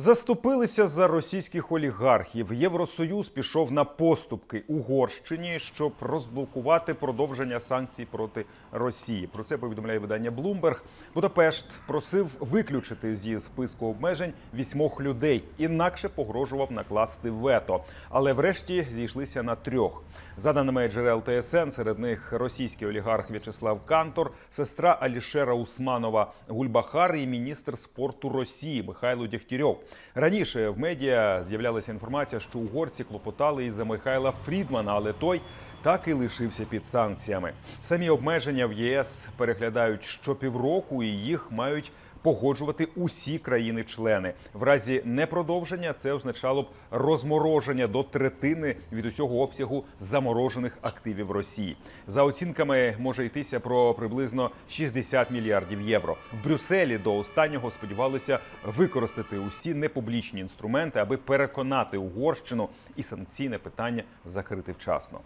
Заступилися за російських олігархів. Євросоюз пішов на поступки Угорщині, щоб розблокувати продовження санкцій проти Росії. Про це повідомляє видання Bloomberg. Будапешт просив виключити зі списку обмежень вісьмох людей, інакше погрожував накласти вето. Але врешті зійшлися на трьох. За даними джерел ТСН, серед них російський олігарх В'ячеслав Кантор, сестра Алішера Усманова Гульбахар і міністр спорту Росії Михайло Дягтярьов. Раніше в медіа з'являлася інформація, що угорці клопотали і за Михайла Фрідмана, але той так і лишився під санкціями. Самі обмеження в ЄС переглядають щопівроку, і їх мають погоджувати усі країни-члени. В разі непродовження це означало б розмороження до третини від усього обсягу заморожених активів Росії. За оцінками може йтися про приблизно 60 мільярдів євро. В Брюсселі до останнього сподівалися використати усі непублічні інструменти, аби переконати Угорщину і санкційне питання закрити вчасно.